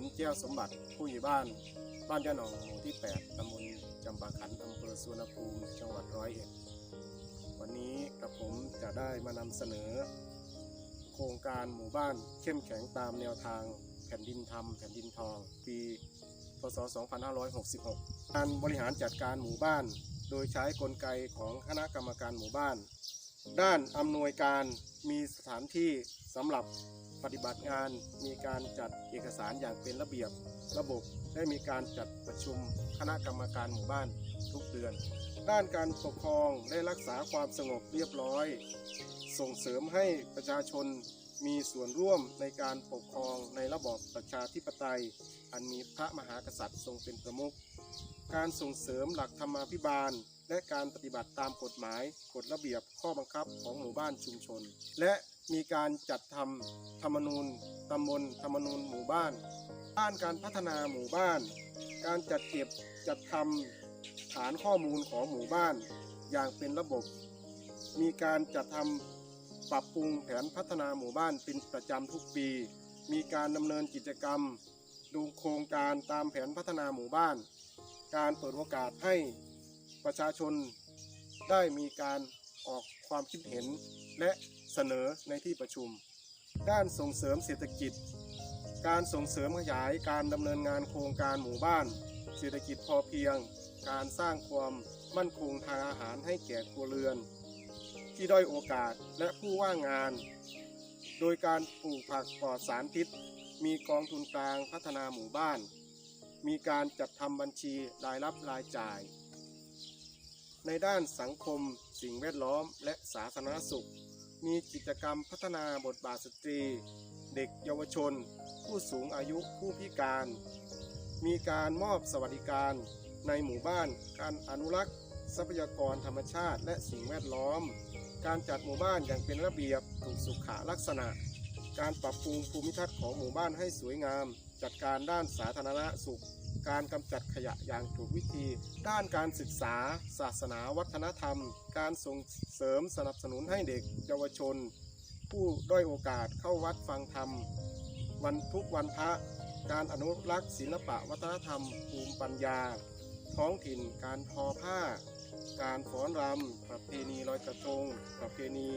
ลแก้วสมบัติผู้ใหญ่บ้าน บ้านยะหนองหมู่ที่ 8ตำบลจำปาขันอำเภอสุวรรณภูมิจังหวัดร้อยเอ็ดวันนี้กระผมจะได้มานำเสนอ โครงการหมู่บ้านเข้มแข็งตามแนวทางแผ่นดินธรรมแผ่นดินทอง ปี พศ 2566 การบริหารจัดการหมู่บ้าน โดยใช้กลไกของคณะกรรมการหมู่บ้าน ด้านอำนวยการมีสถานที่สำหรับ ปฏิบัติงาน มีการจัดเอกสารอย่างเป็นระเบียบระบบ ได้มีการจัดประชุมคณะกรรมการหมู่บ้านทุกเดือน ด้านการปกครองได้รักษาความสงบเรียบร้อย ส่งเสริมให้ประชาชนมีส่วนร่วมในการปกครองในระบอบประชาธิปไตย อันมีพระมหากษัตริย์ทรงเป็นประมุข การส่งเสริมหลักธรรมาภิบาล และการปฏิบัติตามกฎหมาย กฎระเบียบข้อบังคับของหมู่บ้านชุมชน และ มีการจัดทำธรรมนูญตำบลธรรมนูญหมู่บ้าน ด้านการพัฒนาหมู่บ้าน การจัดเก็บจัดทำฐานข้อมูลของหมู่บ้าน อย่างเป็นระบบ มีการจัดทำปรับปรุงแผนพัฒนาหมู่บ้านเป็นประจำทุกปี มีการดำเนินกิจกรรม ดูโครงการตามแผนพัฒนาหมู่บ้าน การเปิดโอกาสให้ประชาชนได้มีการออกความคิดเห็นและ สนอในที่ประชุม ด้านส่งเสริมเศรษฐกิจ การส่งเสริมขยายการดำเนินงานโครงการหมู่บ้าน เศรษฐกิจพอเพียง การสร้างความมั่นคงทางอาหารให้แก่ครัวเรือน ที่ด้อยโอกาสและผู้ว่างงาน โดยการปลูกผักปลอดสารพิษ มีกองทุนกลางพัฒนาหมู่บ้าน มีการจัดทำบัญชีรายรับรายจ่ายในด้านสังคม สิ่งแวดล้อม และสาธารณสุข มีกิจกรรมพัฒนาบทบาทสตรี เด็กเยาวชน ผู้สูงอายุผู้พิการ มีการมอบสวัสดิการ ในหมู่บ้าน การอนุรักษ์ ทรัพยากรธรรมชาติและสิ่งแวดล้อม การจัดหมู่บ้านอย่างเป็นระเบียบถูกสุขลักษณะ การปรับปรุงภูมิทัศน์ของหมู่บ้านให้สวยงาม จัดการด้านสาธารณสุข การกำจัดขยะอย่างถูกวิธี ด้านการศึกษา ศาสนาวัฒนธรรม การส่งเสริมสนับสนุนให้เด็ก เยาวชน ผู้ด้อยโอกาสเข้าวัดฟังธรรม วันทุกวันพระการอนุรักษ์ศิลปะวัฒนธรรม ภูมิปัญญา ท้องถิ่น การทอผ้า การฟ้อนรำประเพณีลอยกระทง ประเพณี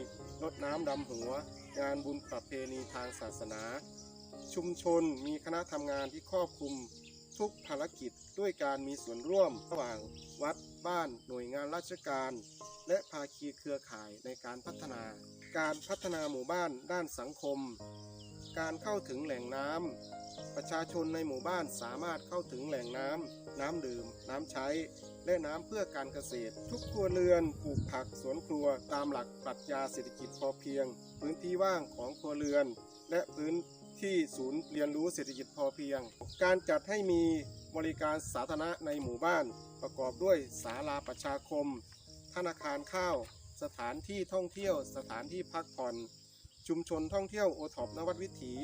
รดน้ำดำหัว งานบุญประเพณีทางศาสนา ชุมชนมีคณะทำงานที่ครอบคลุม ทุกภารกิจด้วยการมีส่วนร่วมระหว่างวัดบ้านหน่วยงานราชการ และภาคีเครือข่ายในการพัฒนา การพัฒนาหมู่บ้านด้านสังคม การเข้าถึงแหล่งน้ำประชาชนในหมู่บ้านสามารถเข้าถึงแหล่งน้ำน้ำดื่ม น้ำใช้ และน้ำเพื่อการเกษตร ทุกครัวเรือนปลูกผักสวนครัวตามหลักปรัชญาเศรษฐกิจพอเพียง พื้นที่ว่างของครัวเรือน และพื้น ที่ศูนย์เรียนรู้เศรษฐกิจพอเพียง การจัดให้มีบริการสาธารณะในหมู่บ้าน ประกอบด้วยศาลาประชาคม ธนาคารข้าว สถานที่ท่องเที่ยว สถานที่พักผ่อน ชุมชนท่องเที่ยวโอท็อปนวัดวิถี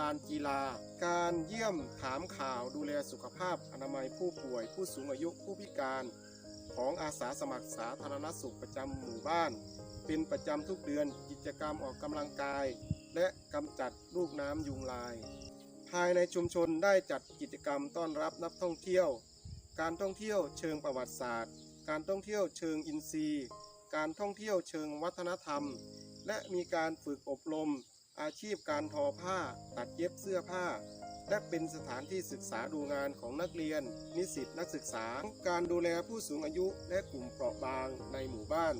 ลานกีฬา การเยี่ยมถามข่าวดูแลสุขภาพ อนามัยผู้ป่วย ผู้สูงอายุผู้พิการของอาสาสมัครสาธารณสุขประจำหมู่บ้าน เป็นประจำทุกเดือนกิจกรรมออกกำลังกาย และกำจัดลูกน้ำยุงลาย ภายในชุมชนได้จัดกิจกรรมต้อนรับนักท่องเที่ยว การท่องเที่ยวเชิงประวัติศาสตร์ การท่องเที่ยวเชิงอินทรีย์ การท่องเที่ยวเชิงวัฒนธรรม และมีการฝึกอบรม อาชีพการทอผ้า ตัดเย็บเสื้อผ้า และเป็นสถานที่ศึกษาดูงานของนักเรียน นิสิตนักศึกษา การดูแลผู้สูงอายุและกลุ่มเปราะบางในหมู่บ้าน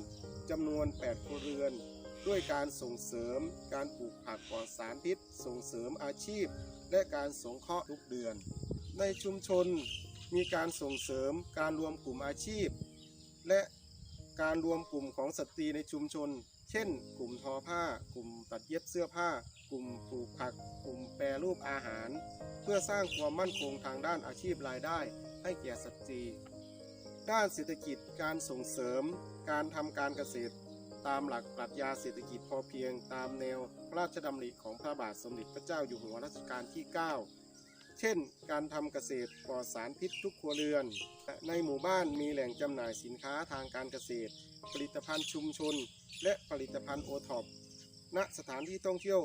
จำนวน 8 ครัวเรือน ด้วยการส่งเสริม การปลูกผักปลอดสารพิษ ส่งเสริมอาชีพ และการสงเคราะห์ทุกเดือน ในชุมชนมีการส่งเสริมการรวมกลุ่มอาชีพ และการรวมกลุ่มของสตรีในชุมชน เช่น กลุ่มทอผ้า กลุ่มตัดเย็บเสื้อผ้า กลุ่มปลูกผัก กลุ่มแปรรูปอาหาร เพื่อสร้างความมั่นคงทางด้านอาชีพรายได้ ให้แก่สตรี ด้านเศรษฐกิจการส่งเสริม การทำการเกษตร ตามหลักปรัชญาเศรษฐกิจพอเพียง ตามแนวพระราชดำริของพระบาทสมเด็จพระเจ้าอยู่หัวรัชกาลที่ 9 เช่น การทำเกษตรปลอดสารพิษทุกครัวเรือน ในหมู่บ้านมีแหล่งจำหน่ายสินค้าทางการเกษตร ผลิตภัณฑ์ชุมชน และผลิตภัณฑ์โอท็อปณสถานที่ท่องเที่ยว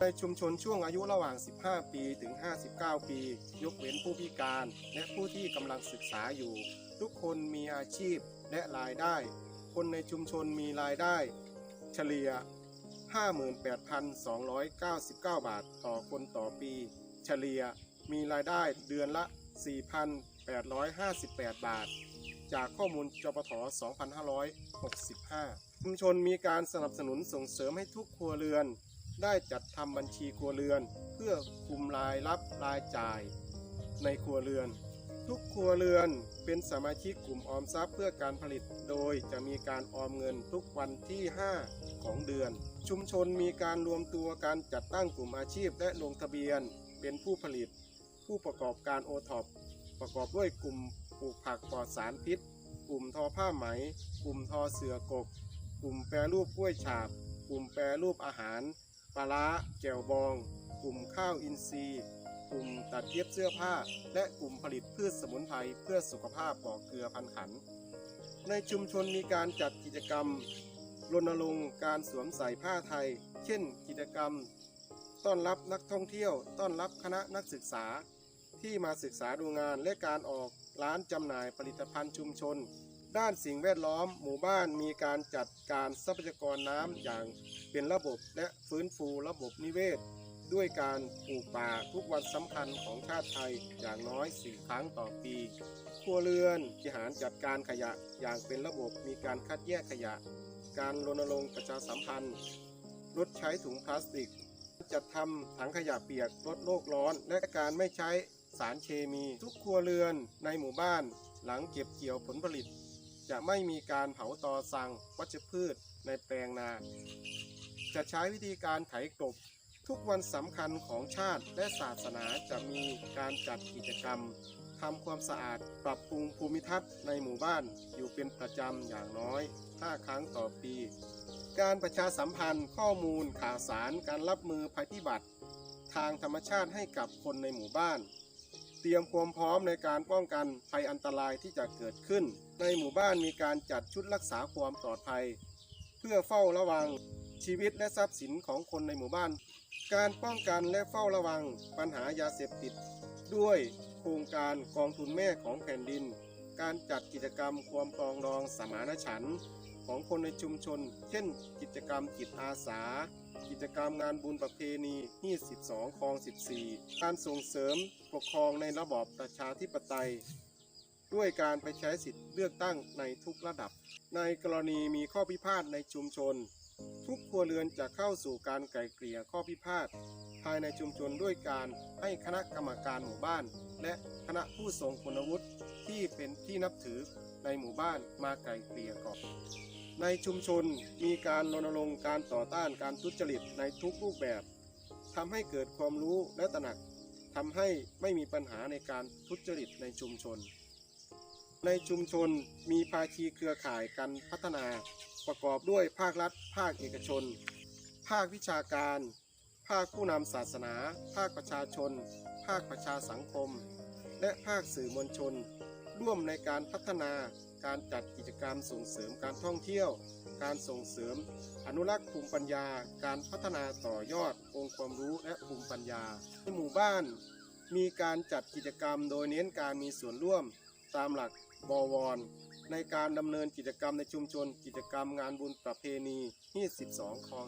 ในชุมชนช่วงอายุระหว่าง 15 ปีถึง 59 ปี ยกเว้นผู้พิการ และผู้ที่กำลังศึกษาอยู่ ทุกคนมีอาชีพและรายได้ คนในชุมชนมีรายได้ เฉลี่ย 58,299 บาทต่อคนต่อปี เฉลี่ยมีรายได้เดือนละ 4,858 บาท จากข้อมูลจปท2565 ชุมชนมีการสนับสนุนส่งเสริมให้ทุกครัวเรือน ได้จัดทำบัญชีครัวเรือน เพื่อคุมรายรับรายจ่าย ในครัวเรือน ทุกครัวเรือนเป็นสมาชิกกลุ่มออมทรัพย์เพื่อการผลิต โดยจะมีการออมเงินทุกวันที่ 5 ของเดือน ชุมชนมีการรวมตัวการจัดตั้งกลุ่มอาชีพและลงทะเบียน เป็นผู้ผลิต ผู้ประกอบการโอท็อปประกอบด้วยกลุ่มปลูกผักปลอดสารพิษ กลุ่มทอผ้าไหม กลุ่มทอเสือกก กลุ่มแปรรูปกล้วยฉาบ กลุ่มแปรรูปอาหารปลาร้าแจ่วบอง กลุ่มข้าวอินทรีย์ กลุ่มตัดเย็บเสื้อผ้า และกลุ่มผลิตพืชสมุนไพรเพื่อสุขภาพปอกเกลือพันขัน ในชุมชนมีการจัดกิจกรรมรณรงค์การสวมใส่ผ้าไทย เช่น กิจกรรม ต้อนรับนักท่องเที่ยว ต้อนรับคณะนักศึกษา ที่มาศึกษาดูงานและการออกร้านจำหน่ายผลิตภัณฑ์ชุมชน ด้านสิ่งแวดล้อม หมู่บ้านมีการจัดการทรัพยากรน้ำอย่างเป็นระบบและฟื้นฟูระบบนิเวศ ด้วยการปลูกป่าทุกวันสำคัญของชาติไทยอย่างน้อยสี่ครั้งต่อปี ครัวเรือนบริหารจัดการขยะอย่างเป็นระบบมีการคัดแยกขยะ การรณรงค์ประชาสัมพันธ์ ลดใช้ถุงพลาสติก จัดทำถังขยะเปียกลดโลกร้อน และการไม่ใช้สารเคมี ทุกครัวเรือนในหมู่บ้านหลังเก็บเกี่ยวผลผลิต จะไม่มีการเผาตอสังวัชพืชในแปลงนา จะใช้วิธีการไถกลบ ทุกวันสำคัญของชาติและศาสนาจะมีการจัดกิจกรรมทำความสะอาดปรับปรุงภูมิทัศน์ในหมู่บ้านอยู่เป็นประจำอย่างน้อย 5 ครั้งต่อปี การประชาสัมพันธ์ข้อมูลข่าวสารการรับมือภัยพิบัติ ทางธรรมชาติให้กับคนในหมู่บ้าน เตรียมความพร้อมในการป้องกันภัยอันตรายที่จะเกิดขึ้น ในหมู่บ้านมีการจัดชุดรักษาความปลอดภัย เพื่อเฝ้าระวังชีวิตและทรัพย์สินของคนในหมู่บ้าน การป้องกันและเฝ้าระวังปัญหายาเสพติด ด้วยโครงการกองทุนแม่ของแผ่นดิน การจัดกิจกรรมความปรองดองสมานฉันท์ของคนในชุมชน เช่น กิจกรรมจิตอาสา กิจกรรมงานบุญประเพณีที่12คลอง 14 การส่งเสริมปกครองในระบอบประชาธิปไตย ด้วยการไปใช้สิทธิ์เลือกตั้งในทุกระดับ ในกรณีมีข้อพิพาทในชุมชน ทุกครัวเรือนจะเข้าสู่การไกล่เกลี่ยข้อพิพาทภายในชุมชนด้วยการให้คณะกรรมการหมู่บ้าน และคณะผู้ทรงคุณวุฒิที่เป็นที่นับถือในหมู่บ้านมาไกล่เกลี่ยก่อนในชุมชนมีการรณรงค์การต่อต้านการทุจริตในทุกรูปแบบทำให้เกิดความรู้และตระหนักทำให้ไม่มีปัญหาในการทุจริตในชุมชน ในชุมชนมีภาคีเครือข่ายการพัฒนา ประกอบด้วยภาครัฐ ภาคเอกชน ภาควิชาการ ภาคผู้นำศาสนา ภาคประชาชน ภาคประชาสังคม และภาคสื่อมวลชน ร่วมในการพัฒนาการจัดกิจกรรมส่งเสริมการท่องเที่ยว การส่งเสริม อนุรักษ์ภูมิปัญญา การพัฒนาต่อยอด องค์ความรู้และภูมิปัญญาในหมู่บ้าน มีการจัดกิจกรรมโดยเน้นการมีส่วนร่วมตามหลักบวร ในการดำเนินกิจกรรมในชุมชน กิจกรรมงานบุญประเพณีที่12คลอง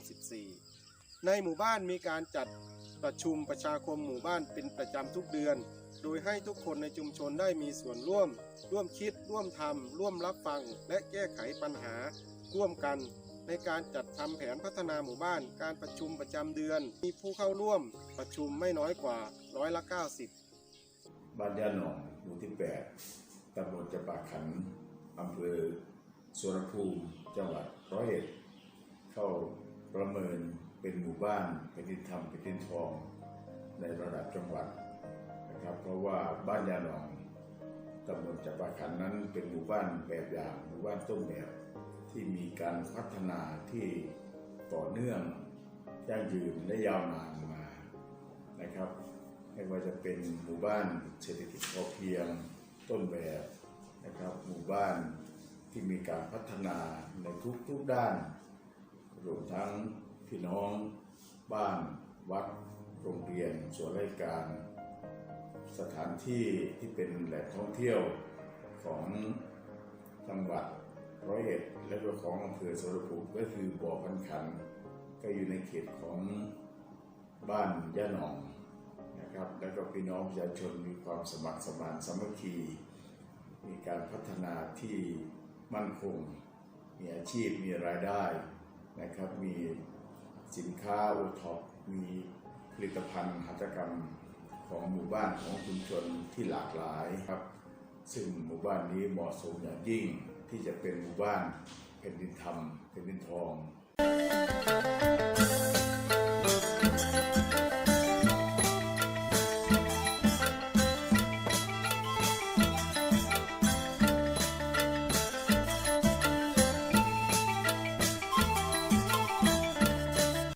14 ในหมู่บ้านมีการจัดประชุมประชาคมหมู่บ้านเป็นประจำทุกเดือน โดยให้ทุกคนในชุมชนได้มีส่วนร่วม ร่วมคิด ร่วมทำร่วมรับฟัง และแก้ไขปัญหา ร่วมกันในการจัดทำแผนพัฒนาหมู่บ้าน การประชุมประจำเดือน มีผู้เข้าร่วมประชุมไม่น้อยกว่าร้อยละ90 บ้านยาหนองหมู่ที่ 8ตำบลจะปาขัน อำเภอสวนภูมิจังหวัดร้อยเอ็ดเข้าประเมินเป็นหมู่บ้านเป็นดินธรรมเป็นดินทอง ในระดับจังหวัดนะครับ เพราะว่าบ้านยาหนองตำบลจะปาขันนั้นเป็นหมู่บ้านแบบอย่างหมู่บ้านต้นแบบที่มีการพัฒนาที่ต่อเนื่องยั่งยืนและยาวนานมานะครับ ไม่ว่าจะเป็นหมู่บ้านเศรษฐกิจพอเพียงต้นแบบ นะครับหมู่บ้านที่มีการพัฒนาในทุกๆด้านรวมทั้งพี่น้องบ้านวัดโรงเรียนส่วนราชการ สถานที่ที่เป็นแหล่งท่องเที่ยวของจังหวัดร้อยเอ็ดและก็ของอำเภอสวนภูมิก็คือบ่อพันขัน ก็อยู่ในเขตของบ้านย่าหนองนะครับ แล้วก็พี่น้องประชาชนมีความสมัครสมานสามัคคี มีการพัฒนาที่มั่นคง มีอาชีพมีรายได้นะครับ มีสินค้าโอท็อปมีผลิตภัณฑ์หัตถกรรมของหมู่บ้านของชุมชนที่หลากหลายครับ ซึ่งหมู่บ้านนี้เหมาะสมอย่างยิ่งที่จะเป็นหมู่บ้านแผ่นดินธรรมแผ่นดินทอง